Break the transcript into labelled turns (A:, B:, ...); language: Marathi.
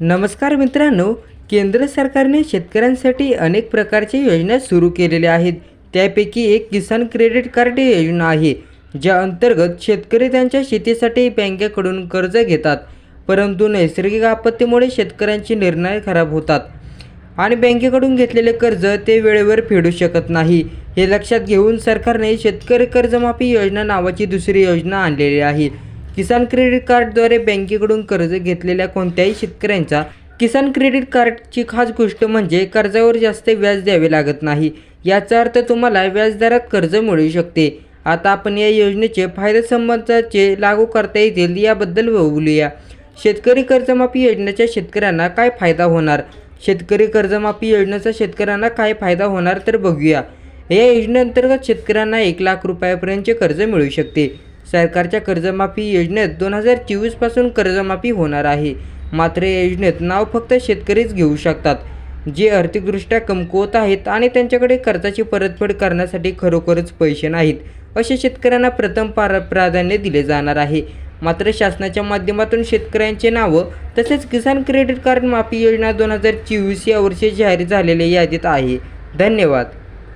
A: नमस्कार मित्रांनो केंद्र सरकारने शेतकऱ्यांसाठी अनेक प्रकारच्या योजना सुरू केलेल्या आहेत. त्यापैकी एक किसान क्रेडिट कार्ड योजना आहे ज्या अंतर्गत शेतकरी त्यांच्या शेतीसाठी बँकेकडून कर्ज घेतात परंतु नैसर्गिक आपत्तीमुळे शेतकऱ्यांचे निर्णय खराब होतात आणि बँकेकडून घेतलेले कर्ज ते वेळेवर फेडू शकत नाही. हे लक्षात घेऊन सरकारने शेतकरी कर्जमाफी योजना नावाची दुसरी योजना आणलेली आहे. किसान क्रेडिट कार्डद्वारे बँकेकडून कर्ज घेतलेल्या कोणत्याही शेतकऱ्यांचा किसान क्रेडिट कार्डची खास गोष्ट म्हणजे कर्जावर जास्त व्याज द्यावे लागत नाही. याचा अर्थ तुम्हाला व्याजदरात कर्ज मिळू शकते. आता आपण या योजनेचे फायदे संबंधाचे लागू करता येतील याबद्दल बोलूया. शेतकरी कर्जमाफी योजनेच्या शेतकऱ्यांना काय फायदा होणार? शेतकरी कर्जमाफी योजनेचा शेतकऱ्यांना काय फायदा होणार तर बघूया. या योजनेअंतर्गत शेतकऱ्यांना एक लाख रुपयापर्यंतचे कर्ज मिळू शकते. सरकारच्या कर्जमाफी योजनेत दोन हजार चोवीसपासून कर्जमाफी होणार आहे. मात्र या योजनेत नाव फक्त शेतकरीच घेऊ शकतात जे आर्थिकदृष्ट्या कमकुवत आहेत आणि त्यांच्याकडे कर्जाची परतफेड करण्यासाठी खरोखरच पैसे नाहीत अशा शेतकऱ्यांना प्रथम पार प्राधान्य दिले जाणार आहे. मात्र शासनाच्या माध्यमातून शेतकऱ्यांचे नावं तसेच किसान क्रेडिट कार्ड माफी योजना दोन हजार चोवीस या वर्षी जाहीर झालेल्या यादीत आहे. धन्यवाद.